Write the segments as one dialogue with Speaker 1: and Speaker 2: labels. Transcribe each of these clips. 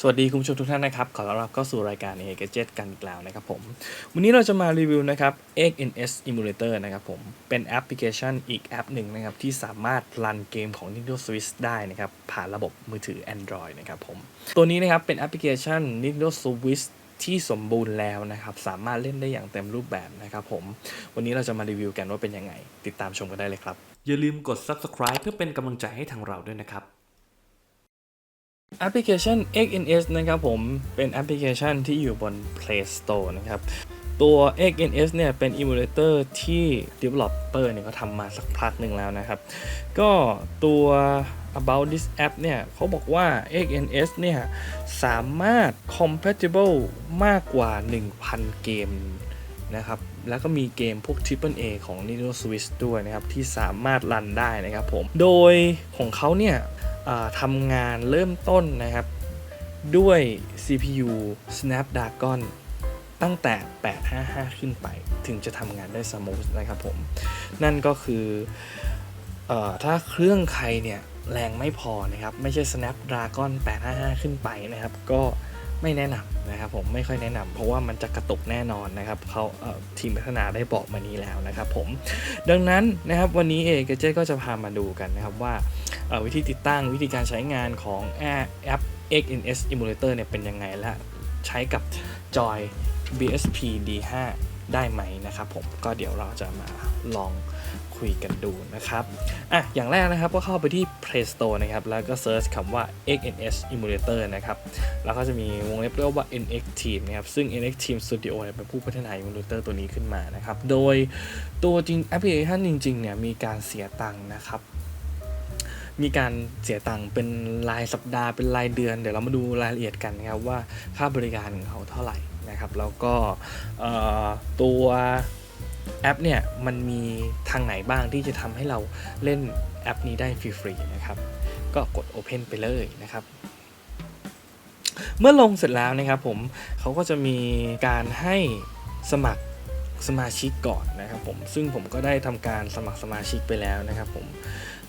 Speaker 1: สวัสดีคุณผู้ชมทุกท่านนะครับ ขอต้อนรับเข้าสู่รายการ a g a d g e t กันอีกแล้วนะครับผม วันนี้เราจะมารีวิวนะครับ XNS Emulator นะครับผม เป็นแอปพลิเคชันอีกแอปหนึ่งนะครับ ที่สามารถรันเกมของ Nintendo Switch ได้นะครับ ผ่านระบบมือถือ Android นะครับผม ตัวนี้นะครับ เป็นแอปพลิเคชัน Nintendo Switch ที่สมบูรณ์แล้วนะครับ สามารถเล่นได้อย่างเต็มรูปแบบนะครับผม วันนี้เราจะมารีวิวกันว่าเป็นยังไง ติดตามชมกันได้เลยครับ อย่าลืมกด subscribe เพื่อเป็นกำลังใจให้ทางเราด้วยนะครับ แอปพลิเคชัน XNS นะครับผมเป็นแอปพลิเคชันที่อยู่บน Play Store นะครับตัว XNS เนี่ยเป็น emulator ที่ developer เนี่ยเขาทำมาสักพักหนึ่งแล้วนะครับ ก็ตัว about this app เนี่ยเขาบอกว่า XNS เนี่ยสามารถ compatible มากกว่า 1,000 เกมนะครับ แล้วก็มีเกมพวก Triple A ของ Nintendo Switch ด้วยนะครับ ที่สามารถรันได้นะครับผม โดยของเขาเนี่ย ทำงานเริ่มต้นนะครับ ด้วย CPU Snapdragon ตั้งแต่ 855 ขึ้นไป ถึงจะทำงานได้สมูทนะครับผม นั่นก็คือเออถ้าเครื่องใครเนี่ย แรงไม่พอนะครับ ไม่ใช่ Snapdragon 855 ขึ้นไปนะครับ ก็ ไม่แนะนำนะครับผมไม่ค่อยแนะนำเพราะว่ามันจะกระตุกแน่นอนนะครับเขาเทีมพัฒนาได้บอกมานี้แล้วนะครับผมดังนั้นนะครับวันนี้เอกเจก็จะพามาดูกันนะครับว่าวิธีติดตั้งวิธีการใช้งานของแอป XNS Emulator เนี่ยเป็นยังไงและใช้กับจอย BSP D5 ได้ไหมนะครับผมก็เดี๋ยวเราจะมาลอง คุยกันดูนะครับอะอย่างแรกนะครับก็เข้าไปที่ Play Store นะครับ แล้วก็เซิร์ชคำว่า XNS Emulator นะครับ แล้วก็จะมีวงเล็บเรียกว่า NX Team นะครับ ซึ่ง NX Team Studio เนี่ยเป็นผู้พัฒนา Emulator ตัวนี้ขึ้นมานะครับ โดยตัวจริงแอปพลิเคชันจริงๆเนี่ยมีการเสียตังค์นะครับมีการเสียตังค์เป็นรายสัปดาห์เป็นรายเดือน เดี๋ยวเรามาดูรายละเอียดกันนะครับว่าค่าบริการของเขาเท่าไหร่นะครับ แล้วก็ตัว แอปเนี่ยมันมีทางไหนบ้างที่จะทำให้เราเล่นแอปนี้ได้ฟรีๆนะครับ ก็กด Open ไปเลยนะครับ เมื่อลงเสร็จแล้วนะครับผมเขาก็จะมีการให้สมัครสมาชิกก่อนนะครับผมซึ่งผมก็ได้ทำการสมัครสมาชิกไปแล้วนะครับผม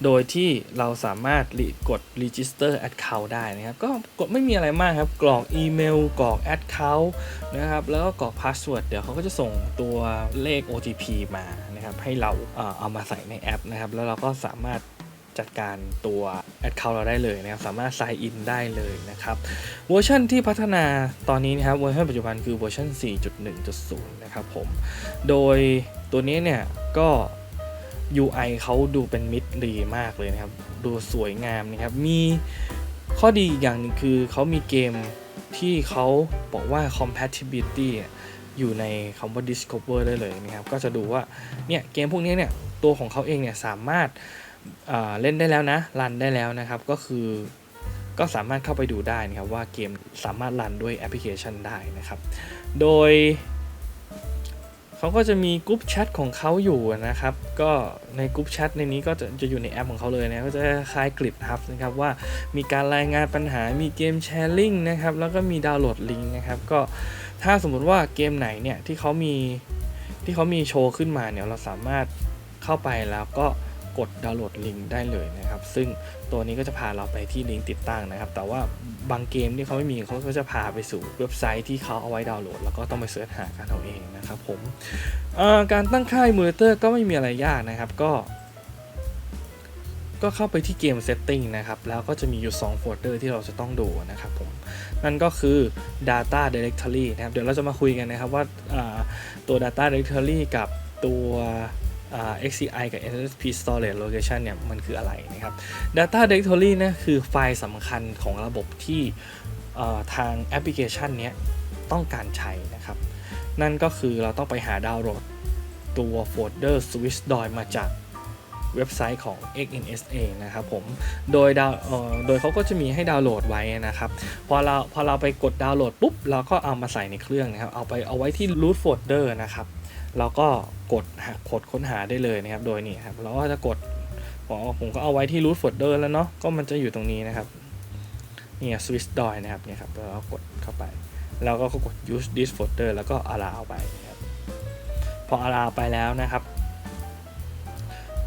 Speaker 1: โดยที่เราสามารถกด register account ได้นะครับ ก็กดไม่มีอะไรมากครับ กรอกอีเมล กรอก account นะครับ แล้วก็กรอก password เดี๋ยวเขาก็จะส่งตัวเลข OTP มานะครับ ให้เราเอ่อเอามาใส่ในแอปนะครับ แล้วเราก็สามารถจัดการตัว account เราได้เลยนะครับ สามารถ sign in ได้เลยนะครับ เวอร์ชันที่พัฒนาตอนนี้นะครับ เวอร์ชันปัจจุบันคือเวอร์ชัน4.1.0 นะครับผม โดยตัวนี้เนี่ยก็ UI เขาดูเป็นมิดดีมากเลยนะครับ ดูสวยงามนะครับ มีข้อดีอย่างหนึ่งคือเขามีเกมที่เขาบอกว่า compatibility อยู่ในคำว่า discover ได้เลยนะครับ ก็จะดูว่าเนี่ยเกมพวกนี้เนี่ยตัวของเขาเองเนี่ยสามารถเล่นได้แล้วนะรันได้แล้วนะครับ ก็คือก็สามารถเข้าไปดูได้นะครับว่าเกมสามารถรันด้วยแอปพลิเคชันได้นะครับ โดย เขาก็จะมีกลุ่มแชทของเขาอยู่นะครับ ก็ในกลุ่มแชทในนี้ก็จะจะอยู่ในแอปของเขาเลยนะก็จะคล้ายกริดฮับนะครับว่ามีการรายงานปัญหามีเกมแชร์ลิงนะครับแล้วก็มีดาวน์โหลดลิงนะครับก็ถ้าสมมุติว่าเกมไหนเนี่ยที่เขามีที่เขามีโชว์ขึ้นมาเนี่ยเราสามารถเข้าไปแล้วก็ กดดาวน์โหลดลิงก์ได้เลยนะครับซึ่งตัวนี้ก็จะพาเราไปที่ลิงก์ติดตั้งนะครับ แต่ว่าบางเกมที่เขาไม่มีเขาก็จะพาไปสู่เว็บไซต์ที่เขาเอาไว้ดาวน์โหลด แล้วก็ต้องไปเสิร์ชหากันเอาเองนะครับผมการตั้งค่ายมูเลเตอร์ก็ไม่มีอะไรยากนะครับก็ก็เข้าไปที่เกม Setting นะครับ แล้วก็จะมีอยู่ 2 โฟลเดอร์ที่เราจะต้องดูนะครับผม นั่นก็คือ Data Directory นะครับ เดี๋ยวเราจะมาคุยกันนะครับว่าตัว Data Directory กับตัว XCI กับ NSP Storage Location เนี่ยมันคืออะไรนะครับ Data Directory นี่คือไฟล์สำคัญของระบบที่ทางแอปพลิเคชันนี้ต้องการใช้นะครับ นั่นก็คือเราต้องไปหาดาวน์โหลดตัวโฟลเดอร์ Switch DOI มาจากเว็บไซต์ของ XNSA นะครับผม โดยดาวโดยเขาก็จะมีให้ดาวน์โหลดไว้นะครับ พอเราพอเราไปกดดาวน์โหลดปุ๊บ เราก็เอามาใส่ในเครื่องนะครับ เอาไปเอาไว้ที่ root folder นะครับ เราก็กดหากดค้นหาได้เลยนะครับ โดยนี่ครับ เราก็จะกดผมผมก็เอาไว้ที่ root folder แล้วเนาะ ก็มันจะอยู่ตรงนี้นะครับ เนี่ย switch DOI นะครับ เนี่ยครับ เรากดเข้าไป แล้วก็กด use this folder แล้วก็ allow ไปนะครับ พอ allow ไปแล้วนะครับ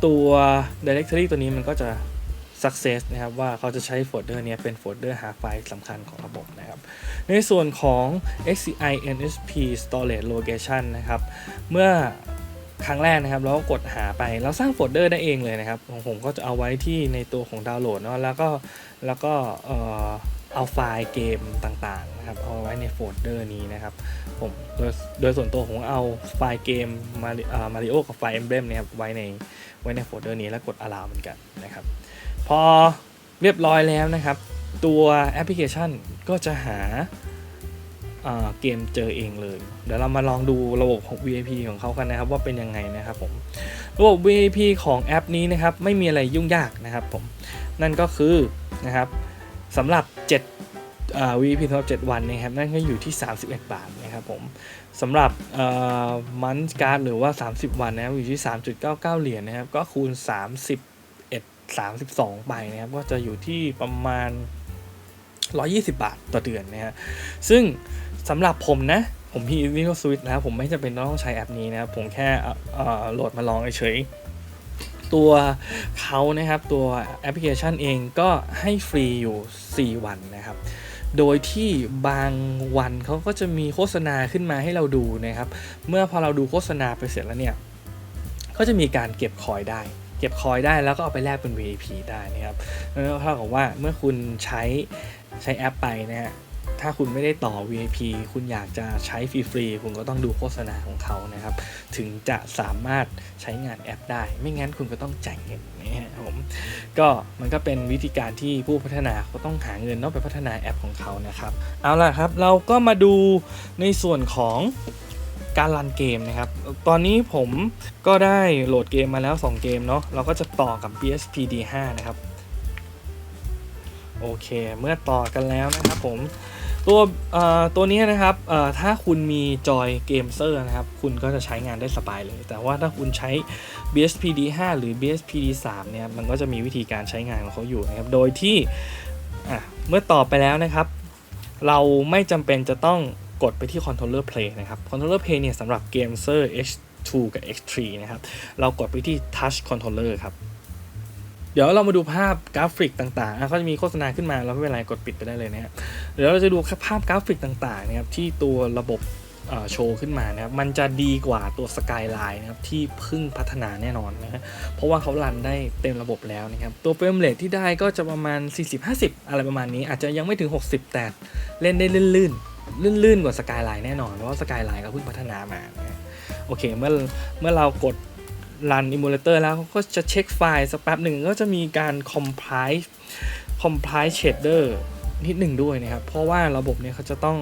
Speaker 1: ตัว directory ตัวนี้มันก็จะ success นะครับว่าเขาจะใช้โฟลเดอร์นี้เป็นโฟลเดอร์หาไฟล์สำคัญของระบบนะครับ ในส่วนของ XCI NSP Storage Location นะครับ เมื่อครั้งแรกนะครับเราก็กดหาไปเราสร้างโฟลเดอร์ได้เองเลยนะครับของผมก็จะเอาไว้ที่ในตัวของดาวน์โหลดเนาะแล้วก็แล้วก็เอ่อเอาไฟล์เกมต่างๆนะครับเอาไว้ในโฟลเดอร์นี้นะครับผมโดยโดยส่วนตัวผมเอาไฟล์เกมมามาริโอกับไฟล์ Emblem เนี่ยครับไว้ในไว้ในโฟลเดอร์นี้แล้วกด allow เหมือนกันนะครับ พอเรียบร้อยแล้วนะครับ ตัวแอปพลิเคชันก็จะหาอ่าเกมเจอเองเลย เดี๋ยวเรามาลองดูระบบของ VIP ของเขากันนะครับว่าเป็นยังไงนะครับผม ระบบ VIP ของแอปนี้นะครับไม่มีอะไรยุ่งยากนะครับผม นั่นก็คือนะครับสำหรับ7 VIP สำหรับ 7 วันนะครับนั่นก็อยู่ที่ 31 บาทนะครับผมสำหรับมันการ์ดหรือว่า 30 วันนะครับอยู่ที่ 3.99 เหรียญนะครับก็คูณ31 32 ไปนะครับ ก็จะอยู่ที่ประมาณ 120 บาทต่อเดือนนะฮะซึ่งสำหรับผมนะ ผมมี Visual Suite นะผมไม่จำเป็นต้องใช้แอปนี้นะผมแค่โหลดมาลองเฉยตัวเขานะครับ ตัวแอปพลิเคชันเองก็ให้ฟรีอยู่ 4 วันนะครับ โดยที่บางวันเขาก็จะมีโฆษณาขึ้นมาให้เราดูนะครับ เมื่อพอเราดูโฆษณาไปเสร็จแล้วเนี่ย ก็จะมีการเก็บคอยได้ เก็บคอยได้แล้วก็เอาไปแลกเป็น VIP ได้นะครับนั่นก็เท่ากับว่าเมื่อคุณใช้ใช้แอปไปนะฮะถ้าคุณไม่ได้ต่อ VIP คุณอยากจะใช้ฟรีๆ คุณก็ต้องดูโฆษณาของเขานะครับ ถึงจะสามารถใช้งานแอปได้ ไม่งั้นคุณก็ต้องจ่ายเงินนะฮะผม ก็มันก็เป็นวิธีการที่ผู้พัฒนาก็ต้องหาเงินนอกไปพัฒนาแอปของเขานะครับ เอาล่ะครับ เราก็มาดูในส่วนของ การรันเกมนะครับ ตอนนี้ผมก็ได้โหลดเกมมาแล้ว 2 เกมเนาะเราก็จะต่อกับ BSPD 5 นะครับ โอเค เมื่อต่อกันแล้วนะครับผมตัวตัวนี้นะครับถ้าคุณมีจอยเกมเซอร์นะครับ คุณก็จะใช้งานได้สบายเลย แต่ว่าถ้าคุณใช้ BSPD 5 หรือ BSPD 3เนี่ย มันก็จะมีวิธีการใช้งานของเขาอยู่นะครับ โดยที่เมื่อต่อไปแล้วนะครับ เราไม่จำเป็นจะต้อง กดไปที่ Controller Play นะครับ Controller Play เนี่ยสำหรับเกมเซอร์ X2 กับ X3 นะครับ เรากดไปที่ Touch Controller ครับ เดี๋ยวเรามาดูภาพกราฟิกต่างๆอะเขาจะมีโฆษณาขึ้นมาเราไม่เป็นไรกดปิดไปได้เลยนะครับเดี๋ยวเราจะดูภาพกราฟิกต่างๆนะครับที่ตัวระบบโชว์ขึ้นมานะครับ มันจะดีกว่าตัวสกายไลน์นะครับ ที่เพิ่งพัฒนาแน่นอนนะฮะเพราะว่าเขารันได้เต็มระบบแล้วนะครับ ตัวเฟรมเรทที่ได้ก็จะประมาณ 40-50 อะไรประมาณนี้ อาจจะยังไม่ถึง 60 แต่เล่นได้ลื่นๆ ลื่นๆกว่าสกายไลน์แน่นอน เพราะว่าสกายไลน์ก็เพิ่งพัฒนามานะโอเคเมื่อเมื่อเรากดรันอิมูเลเตอร์แล้วเขาก็จะเช็คไฟล์สักแป๊บหนึ่งก็จะมีการ compile compile shader นิดหนึ่งด้วยนะครับ เพราะว่าระบบเนี่ยเขาจะต้อง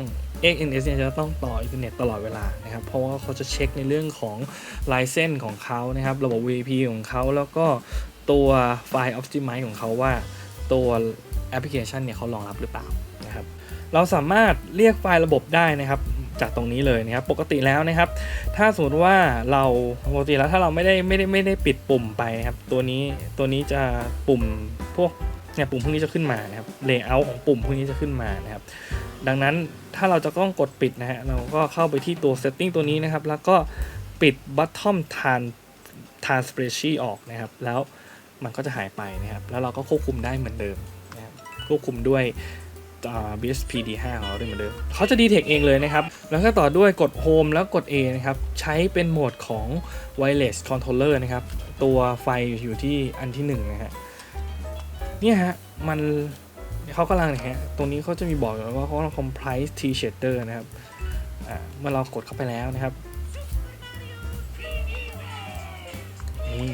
Speaker 1: XNS เนี่ยจะต้องต่ออินเทอร์เน็ตตลอดเวลานะครับ เพราะว่าเขาจะเช็คในเรื่องของลายเส้นของเขานะครับ ระบบ VP ของเขาแล้วก็ตัวไฟล์ Optimize ของเขาว่าตัวแอปพลิเคชันเนี่ยเขารองรับหรือเปล่า เราสามารถเรียกไฟล์ระบบได้นะครับจากตรงนี้เลยนะครับปกติแล้วนะครับ ถ้าสมมติว่าเราปกติแล้วถ้าเราไม่ได้ไม่ได้ไม่ได้ปิดปุ่มไปนะครับ ตัวนี้ตัวนี้จะปุ่มพวกเนี่ยปุ่มพวกนี้จะขึ้นมานะครับเลเยอร์ของปุ่มพวกนี้จะขึ้นมานะครับ ดังนั้นถ้าเราจะต้องกดปิดนะฮะเราก็เข้าไปที่ตัว setting ตัวนี้นะครับ แล้วก็ปิด bottom tran transparency ออกนะครับ แล้วมันก็จะหายไปนะครับ แล้วเราก็ควบคุมได้เหมือนเดิมนะครับควบคุมด้วย BSPD 5 ของเราด้วยเหมือนเดิมเขาจะดีเทคเองเลยนะครับ แล้วก็ต่อด้วยกด Home แล้วกด A นะครับ ใช้เป็นโหมดของ Wireless Controller นะครับ ตัวไฟอยู่ที่อันที่1นะฮะเนี่ยฮะ มันเขากำลังนี่ยฮะ ตรงนี้เขาจะมีบอกอยู่ว่าเขากำลัง Comprise T Shader นะครับเมื่อเรากดเข้าไปแล้วนะครับนี่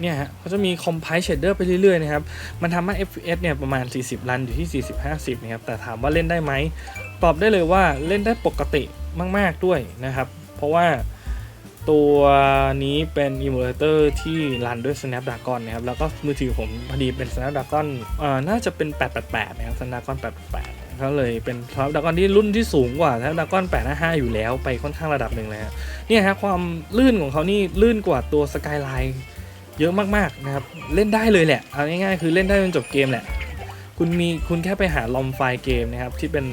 Speaker 1: เนี่ยฮะเขาจะมี compile shader ไปเรื่อยๆนะครับ มันทำให้ FPS เนี่ยประมาณ 40 รันอยู่ที่ 40-50 นะครับ แต่ถามว่าเล่นได้ไหม ตอบได้เลยว่าเล่นได้ปกติมาก ๆ ด้วยนะครับ เพราะว่าตัวนี้เป็น emulator ที่รันด้วย Snapdragon นะครับ แล้วก็มือถือผมพอดีเป็น Snapdragon เอ่อน่าจะเป็น 888 นะครับ Snapdragon 888 ก็เลยเป็น Snapdragon ที่รุ่นที่สูงกว่า Snapdragon 855 อยู่แล้วไปค่อนข้างระดับหนึ่งเลยฮะเนี่ยฮะความลื่นของเขานี่ลื่นกว่าตัว Skyline เยอะมากๆนะครับ เล่นได้เลยแหละ เอาง่ายๆคือเล่นได้จนจบเกมแหละ คุณมีคุณแค่ไปหาลอมไฟล์เกมนะครับ ที่เป็น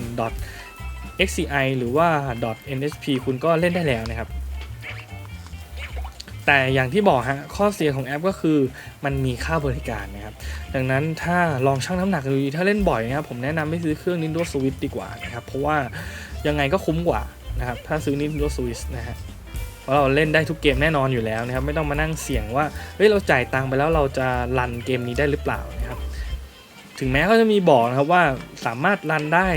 Speaker 1: .xci หรือว่า .nsp คุณก็เล่นได้แล้วนะครับ แต่อย่างที่บอกฮะ ข้อเสียของแอปก็คือมันมีค่าบริการนะครับ ดังนั้นถ้าลองชั่งน้ำหนักดูถ้าเล่นบ่อยนะครับ ผมแนะนำให้ซื้อเครื่อง Nintendo Switch ดีกว่านะครับ เพราะว่ายังไงก็คุ้มกว่านะครับ ถ้าซื้อ Nintendo Switch นะฮะ เพราะเราเล่นได้ทุกเกมแน่นอนอยู่แล้วนะครับ ไม่ต้องมานั่งเสี่ยงว่าเฮ้ยเราจ่ายตังค์ไปแล้วเราจะรันเกมนี้ได้หรือเปล่านะครับ ถึงแม้เขาจะมีบอกนะครับว่าสามารถรันได้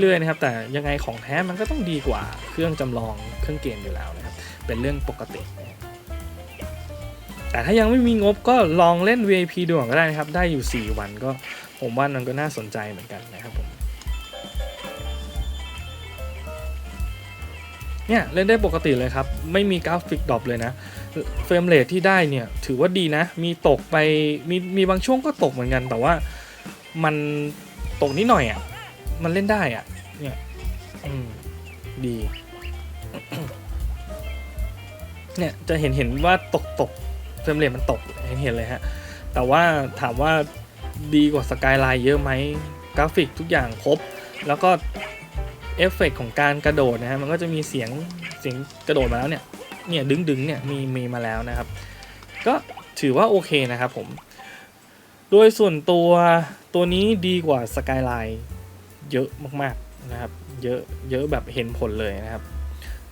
Speaker 1: เรื่อยๆนะครับ แต่ยังไงของแท้มันก็ต้องดีกว่าเครื่องจำลองเครื่องเกมอยู่แล้วนะครับ เป็นเรื่องปกติ แต่ถ้ายังไม่มีงบก็ลองเล่น VIP ดูก่อนก็ได้นะครับ ได้อยู่ 4 วันก็ผมว่ามันก็น่าสนใจเหมือนกันนะครับผม เนี่ยเล่นได้ปกติเลยครับ ไม่มีกราฟิกดรอปเลยนะเฟรมเรทที่ได้เนี่ยถือว่าดีนะ มีตกไปมีมีบางช่วงก็ตกเหมือนกัน แต่ว่ามันตกนิดหน่อยอะ่ะ มันเล่นได้อะ่ะ เนี่ยอืมดีเนี่ยจะเห็นเห็นว่าตกตกเฟรมเรทมันตกเห็นเห็นเลยฮะ แต่ว่าถามว่าดีกว่าสกายไลน์เยอะไหมกราฟิกทุกอย่างครบ แล้วก็ เอฟเฟกต์ของการกระโดดนะฮะมันก็จะมีเสียงเสียงกระโดดมาแล้วเนี่ยเนี่ยดึงดึงเนี่ยมีมีมาแล้วนะครับ ก็ถือว่าโอเคนะครับผม โดยส่วนตัวตัวนี้ดีกว่าสกายไลน์เยอะมากๆนะครับ เยอะเยอะแบบเห็นผลเลยนะครับ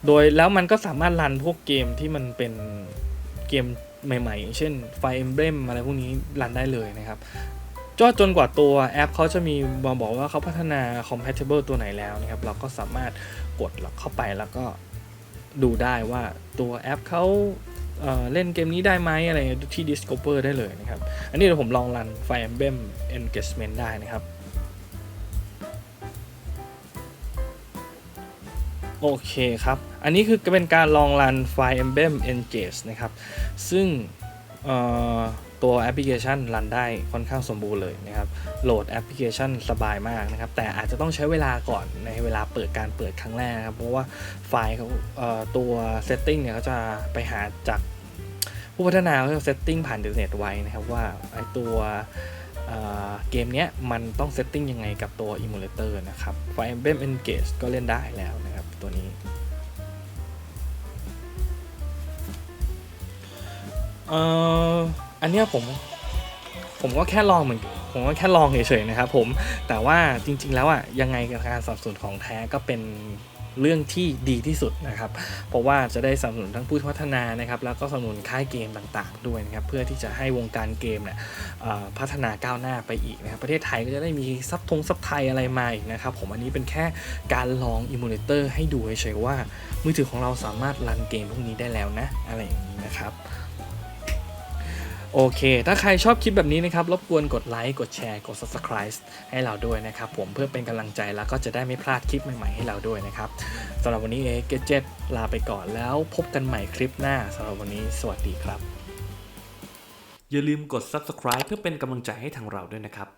Speaker 1: โดยแล้วมันก็สามารถรันพวกเกมที่มันเป็นเกมใหม่ๆ อย่างเช่น Fire Emblem อะไรพวกนี้รันได้เลยนะครับ จอจนกว่าตัวแอปเขาจะมีมาบอกว่าเขาพัฒนา compatible ตัวไหนแล้วนะครับ เราก็สามารถกดเข้าไปแล้วก็ดูได้ว่าตัวแอปเขาเเล่นเกมนี้ได้ไหมอะไรที่ Discover ได้เลยนะครับ อันนี้เดี๋ยวผมลองรัน Fire Emblem Engagement ได้นะครับ โอเคครับ อันนี้คือเป็นการลองรัน Fire Emblem Engage นะครับ ซึ่งเตัวแอปพลิเคชันรันได้ค่อนข้างสมบูรณ์เลยนะครับ โหลดแอปพลิเคชันสบายมากนะครับ แต่อาจจะต้องใช้เวลาก่อนในเวลาเปิดการเปิดครั้งแรกนะครับ เพราะว่าไฟล์เขาตัว setting เนี่ยเขาจะไปหาจากผู้พัฒนาเขาจะ setting ผ่านอินเทอร์เน็ตไว้นะครับว่าไอตัวเเกมเนี้ยมันต้อง setting ยังไงกับตัว emulator นะครับ Fire Emblem Engage ก็เล่นได้แล้วนะครับตัวนี้เอ่ อันเนี้ยผมผมก็แค่ลองเหมือนผมก็แค่ลองเฉยๆนะครับผมแต่ว่าจริง ๆ แล้วอะยังไงการสนับสนุนของแท้ก็เป็นเรื่องที่ดีที่สุดนะครับ เพราะว่าจะได้สนับสนุนทั้งผู้พัฒนานะครับ แล้วก็สนับสนุนค่ายเกมต่างๆ ด้วยนะครับ เพื่อที่จะให้วงการเกมเนี่ยพัฒนาก้าวหน้าไปอีกนะครับ ประเทศไทยก็จะได้มีซับทงซับไทยอะไรมาอีกนะครับ ผมอันนี้เป็นแค่การลองอิมูเลเตอร์ให้ดูเฉยๆว่า มือถือของเราสามารถรันเกมพวกนี้ได้แล้วนะ อะไรอย่างนี้นะครับ โอเค ถ้าใครชอบคลิปแบบนี้นะครับ รบกวนกดไลค์ กดแชร์ กด subscribe ให้เราด้วยนะครับ ผมเพื่อเป็นกำลังใจแล้วก็จะได้ไม่พลาดคลิปใหม่ๆให้เราด้วยนะครับสำหรับวันนี้เอเกจเจ็ลาไปก่อนแล้วพบกันใหม่คลิปหน้าสำหรับวันนี้สวัสดีครับ อย่าลืมกด subscribe เพื่อเป็นกำลังใจให้ทางเราด้วยนะครับ